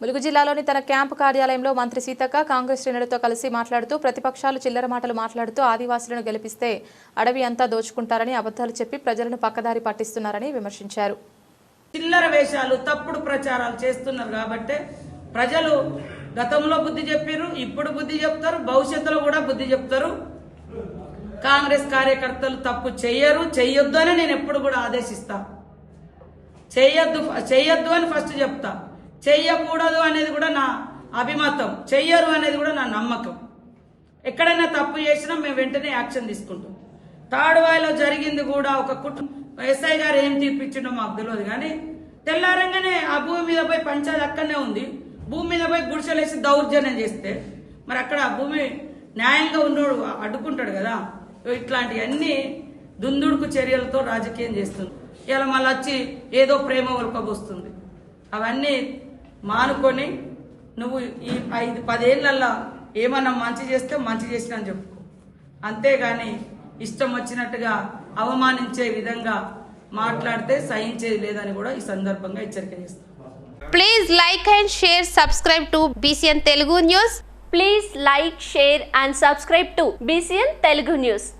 ములుగు జిల్లాలోని తన క్యాంపు కార్యాలయంలో మంత్రి సీతక్క కాంగ్రెస్ శ్రేణులతో కలిసి మాట్లాడుతూ ప్రతిపక్షాలు చిల్లర మాటలు మాట్లాడుతూ ఆదివాసులను గెలిపిస్తే అడవి అంతా దోచుకుంటారని అబద్ధాలు చెప్పి ప్రజలను పక్కదారి పట్టిస్తున్నారని విమర్శించారు. చిల్లర వేషాలు తప్పుడు ప్రచారాలు చేస్తున్నారు కాబట్టి ప్రజలు గతంలో బుద్ధి చెప్పారు ఇప్పుడు బుద్ధి చెప్తారు భవిష్యత్తులో కూడా బుద్ధి చెప్తారు. కాంగ్రెస్ కార్యకర్తలు తప్పు చెయ్యరు చెయ్యొద్దు అని నేను ఎప్పుడు కూడా ఆదేశిస్తా. చెయ్యొద్దు చెయ్యొద్దు అని ఫస్ట్ చెప్తా. చెయ్యకూడదు అనేది కూడా నా అభిమతం. చెయ్యరు అనేది కూడా నా నమ్మకం. ఎక్కడైనా తప్పు చేసినా మేము వెంటనే యాక్షన్ తీసుకుంటాం. తాడువాయిలో జరిగింది కూడా ఒక కుటుంబం ఎస్ఐ గారు ఏం తీర్పిచ్చిండో మాకు తెలియదు కానీ తెల్లారంగానే ఆ భూమి మీద పోయి పంచాయతీ అక్కడనే ఉంది. భూమి మీద పోయి గుడిసెలేసి దౌర్జన్యం చేస్తే మరి అక్కడ ఆ భూమి న్యాయంగా ఉన్నోడు అడ్డుకుంటాడు కదా. ఇట్లాంటివన్నీ దుందుడుకు చర్యలతో రాజకీయం చేస్తుంది. ఇలా మళ్ళీ వచ్చి ఏదో ప్రేమ ఒలకబోస్తుంది. అవన్నీ మానుకొని నువ్వు ఈ ఐదు పదేళ్ళలో ఏమన్నా మంచి చేస్తే మంచి చేసినా అని చెప్పుకో. అంతేగాని ఇష్టం వచ్చినట్టుగా అవమానించే విధంగా మాట్లాడితే సహించేది లేదని కూడా ఈ సందర్భంగా హెచ్చరిక చేస్తాను please like and share subscribe to BCN Telugu news please like share and subscribe to BCN Telugu news